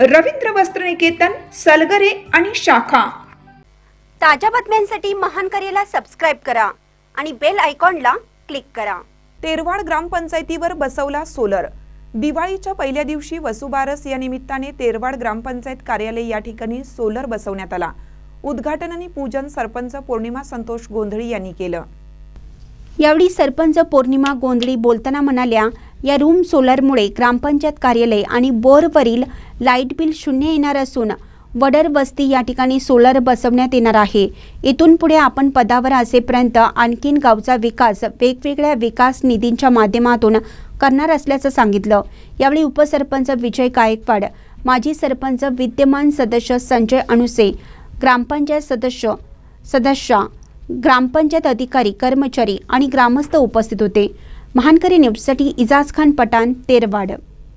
रवींद्र वस्त्रनिकेतन सलगरे आणि शाखा. ताज्या बातम्यांसाठी महान करेला सबस्क्राईब करा आणि बेल आयकॉनला क्लिक करा. तेरवाड ग्रामपंचायतीवर बसवला सोलर. दिवाळीच्या पहिल्या दिवशी वसुबारस या निमित्ताने तेरवाड ग्रामपंचायत कार्यालय या ठिकाणी सोलर बसवण्यात आला. उद्घाटन आणि पूजन सरपंच पौर्णिमा संतोष गोंधळी यांनी केलं. यावेळी सरपंच पौर्णिमा गोंधळी बोलताना म्हणाल्या या रूम सोलरमुळे ग्रामपंचायत कार्यालय आणि बोरवरील लाइट बिल शून्य येणार असून वडर वस्ती या ठिकाणी सोलर बसवण्यात येणार आहे. इथून पुढे आपण पदावर असेपर्यंत आणखीन गावचा विकास वेगवेगळ्या विकास निधींच्या माध्यमातून करणार असल्याचं सांगितलं. यावेळी उपसरपंच विजय गायकवाड माजी सरपंच विद्यमान सदस्य संजय अणुसे ग्रामपंचायत सदस्य सदस्य ग्रामपंचायत अधिकारी कर्मचारी आणि ग्रामस्थ उपस्थित होते. महानकरी न्यूजसाठी इजाज खान पठाण तेरवाड.